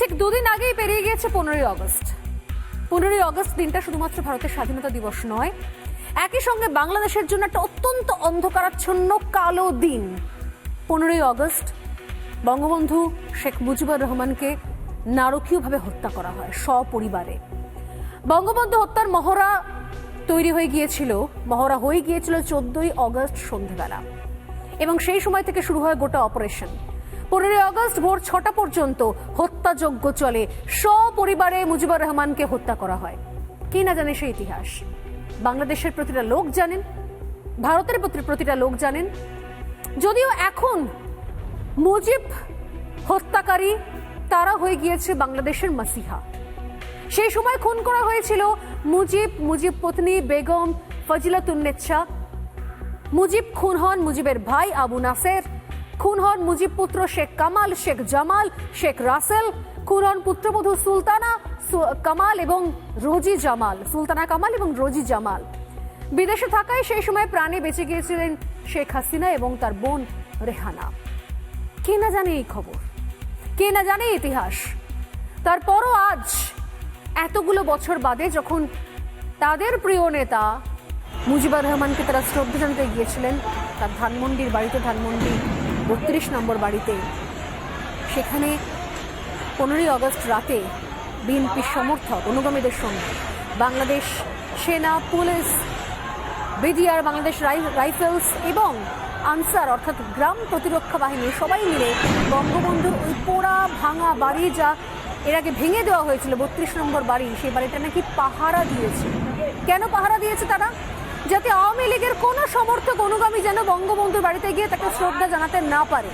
ঠিক দুদিন আগেই পেরিয়ে গিয়েছে পনেরোই আগস্ট। পনেরোই আগস্ট দিনটা শুধুমাত্র ভারতের স্বাধীনতা দিবস নয়, একই সঙ্গে বাংলাদেশের জন্য একটা অত্যন্ত অন্ধকারাচ্ছন্ন কালো দিন। পনেরোই আগস্ট বঙ্গবন্ধু শেখ মুজিবুর রহমানকে নারকীয়ভাবে হত্যা করা হয় সপরিবারে। বঙ্গবন্ধু হত্যার মহড়া তৈরি হয়ে গিয়েছিল, মহড়া হয়ে গিয়েছিল চোদ্দই অগস্ট সন্ধেবেলা। এবং সেই সময় থেকে শুরু হয় গোটা অপারেশন। পনেরোই আগস্ট ভোর ছটা পর্যন্ত হত্যাযজ্ঞ চলে। সপরিবারে মুজিবুর রহমানকে হত্যা করা হয়। কে না জানে সেই ইতিহাস। বাংলাদেশের প্রতিটা লোক জানেন, ভারতের প্রতি- প্রতিটা লোক জানেন। যদিও এখন মুজিব হত্যাকারী তারা হয়ে গিয়েছে বাংলাদেশের মাসিহা। সেই সময় খুন করা হয়েছিল মুজিব মুজিব পত্নী বেগম ফজিলাতুন্নেচ্ছা মুজিব খুন হন মুজিবের ভাই আবু নাসের। খুন হন মুজিব পুত্র শেখ কামাল, শেখ জামাল, শেখ রাসেল খুন হন পুত্রবধূ সুলতানা কামাল এবং রোজি জামাল, সুলতানা কামাল এবং রোজি জামাল। বিদেশে থাকায় সেই সময় প্রাণে বেঁচে গিয়েছিলেন শেখ হাসিনা এবং তার বোন রেহানা। কে না জানে এই খবর? কে না জানে ইতিহাস? তারপরও আজ, এতগুলো বছর বাদে যখন তাদের প্রিয় নেতা মুজিবুর রহমানকে তারা শ্রদ্ধা জানাতে গিয়েছিলেন, তার ধানমন্ডির বাড়িতে ধানমন্ডি বত্রিশ নম্বর বাড়িতে। সেখানে পনেরোই আগস্ট রাতে বিএনপির সমর্থক, অনুগামীদের সঙ্গে বাংলাদেশ সেনা, পুলিশ, বিডিআর, বাংলাদেশ রাই- রাইফেলস এবং আনসার অর্থাৎ গ্রাম প্রতিরক্ষা বাহিনী সবাই মিলে বঙ্গবন্ধুর ওই পোড়া ভাঙা বাড়ি যা এর আগে ভেঙে দেওয়া হয়েছিল, বত্রিশ নম্বর বাড়ি, সেই বাড়িটা নাকি পাহারা দিয়েছে। কেন পাহারা দিয়েছে তারা? যাতে আওয়ামী লীগের কোনো সমর্থক অনুগামী যেন বঙ্গবন্ধুর বাড়িতে গিয়ে তাকে শ্রদ্ধা জানাতে না পারে।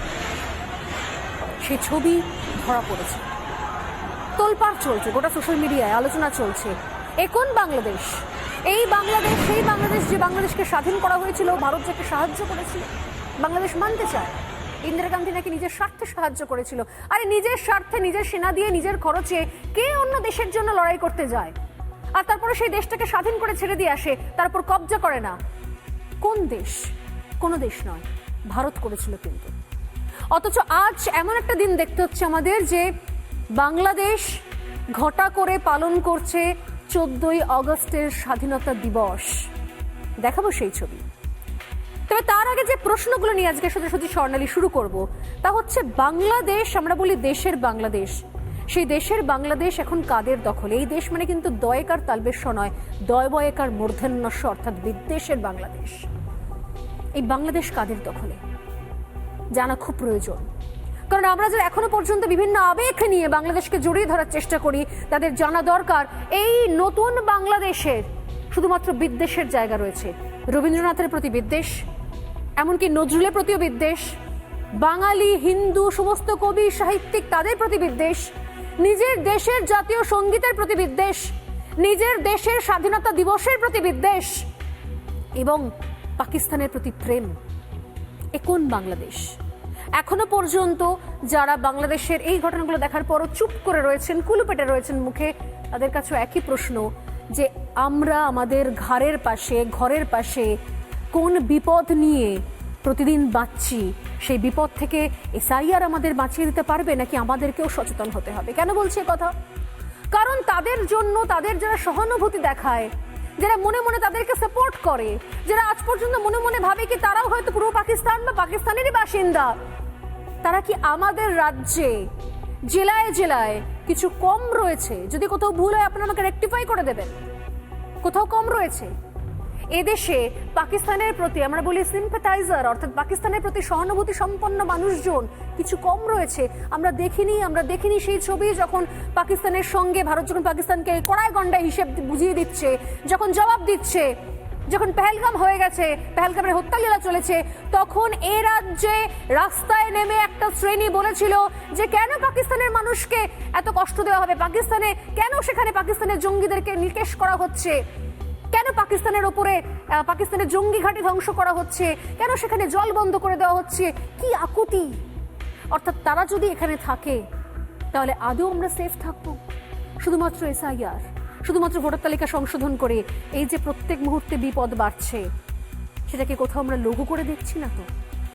সেই ছবি ধরা পড়েছে। তোলপাড় চলছে, গোটা সোশ্যাল মিডিয়ায় আলোচনা চলছে। এ কোন বাংলাদেশ? এই বাংলাদেশ, সেই বাংলাদেশ যে বাংলাদেশকে স্বাধীন করা হয়েছিল, ভারত যাকে সাহায্য করেছিল। বাংলাদেশ মানতে চায়? ইন্দিরা গান্ধী নাকি নিজের স্বার্থে সাহায্য করেছিল? আরে নিজের স্বার্থে, নিজের সেনা দিয়ে নিজের খরচে কে অন্য দেশের জন্য লড়াই করতে যায়? আর তারপরে সেই দেশটাকে স্বাধীন করে ছেড়ে দিয়ে আসে, তারপর কবজা করে না। কোন দেশ? কোনো দেশ নয়, ভারত করেছিল কিন্তু। অথচ আজ এমন একটা দিন দেখতে হচ্ছে আমাদের যে বাংলাদেশ ঘটা করে পালন করছে চোদ্দই অগস্টের স্বাধীনতা দিবস। দেখাবো সেই ছবি। তবে তার আগে যে প্রশ্নগুলো নিয়ে আজকে সাথে স্বর্ণালী শুরু করব, তা হচ্ছে বাংলাদেশ, আমরা বলি দেশের বাংলাদেশ সেই দেশের বাংলাদেশ এখন কাদের দখলে? এই দেশ মানে কিন্তু দয়েকার তালবেশ্য নয় দয় বয়েকার মূর্ধন্যস্য, অর্থাৎ বিদ্বেষের বাংলাদেশ। এই বাংলাদেশ কাদের দখলে? জানা খুব প্রয়োজন। কারণ আমরা যে এখনও পর্যন্ত বিভিন্ন আবেগ নিয়ে বাংলাদেশকে জড়িয়ে ধরার চেষ্টা করি, তাদের জানা দরকার এই নতুন বাংলাদেশের শুধুমাত্র বিদ্বেষের জায়গা রয়েছে। রবীন্দ্রনাথের প্রতি বিদ্বেষ, এমনকি নজরুলের প্রতিও বিদ্বেষ, বাঙালি, হিন্দু, সমস্ত কবি, সাহিত্যিক তাদের প্রতি বিদ্বেষ নিজের দেশের জাতীয় সঙ্গীতের প্রতি বিদ্বেষ, নিজের দেশের স্বাধীনতা দিবসের প্রতি বিদ্বেষ এবং পাকিস্তানের প্রতি প্রেম। এ কোন বাংলাদেশ? এখনও পর্যন্ত যারা বাংলাদেশের এই ঘটনাগুলো দেখার পরও চুপ করে রয়েছেন, কুলুপেটে রয়েছেন মুখে, তাদের কাছে একই প্রশ্ন যে আমরা আমাদের ঘরের পাশে ঘরের পাশে কোন বিপদ নিয়ে প্রতিদিন বাঁচছি, সেই বিপদ থেকে এসআইআর আমাদের বাঁচিয়ে দিতে পারবে নাকি আমাদেরকেও সচেতন হতে হবে? কেন বলছি কথা? কারণ তাদের জন্য তাদের যারা সহানুভূতি দেখায়, যারা মনে মনে তাদেরকে সাপোর্ট করে, যারা আজ পর্যন্ত মনে মনে ভাবে কি তারাও হয়তো পূর্ব পাকিস্তান বা পাকিস্তানেরই বাসিন্দা, তারা কি আমাদের রাজ্যে জেলায় জেলায় কিছু কম রয়েছে? যদি কোথাও ভুল হয় আপনারা আমাকে রেকটিফাই করে দেবেন। কোথাও কম রয়েছে? এদেশে পাকিস্তানের প্রতি, আমরা বলি সিম্পাথাইজার অর্থাৎ পাকিস্তানের প্রতি সহানুভূতি সম্পন্ন মানুষজন কিছু কম রয়েছে। আমরা দেখিনি আমরা দেখিনি সেই ছবি যখন পাকিস্তানের সঙ্গে ভারত, যখন পাকিস্তানকে কড়ায় গন্ডায় হিসেব বুঝিয়ে দিচ্ছে, যখন জবাব দিচ্ছে, যখন পেহেলগাম হয়ে গেছে, পেহেলগামের হত্যালীলা চলেছে, তখন এ রাজ্যে রাস্তায় নেমে একটা শ্রেণি বলেছিল যে কেন পাকিস্তানের মানুষকে এত কষ্ট দেওয়া হবে? পাকিস্তানে কেন সেখানে পাকিস্তানের জঙ্গিদেরকে নিকেশ করা হচ্ছে? কেন পাকিস্তানের ওপরে পাকিস্তানের জঙ্গি ঘাঁটি ধ্বংস করা হচ্ছে? কেন সেখানে জল বন্ধ করে দেওয়া হচ্ছে? কি আকুতি? অর্থাৎ তারা যদি এখানে থাকে, তাহলে আদৌ আমরা সেফ থাকব? শুধুমাত্র এসআইআর, শুধুমাত্র ভোটার তালিকা সংশোধন করে এই যে প্রত্যেক মুহূর্তে বিপদ বাড়ছে, সেটাকে কোথাও আমরা লঘু করে দেখছি না তো?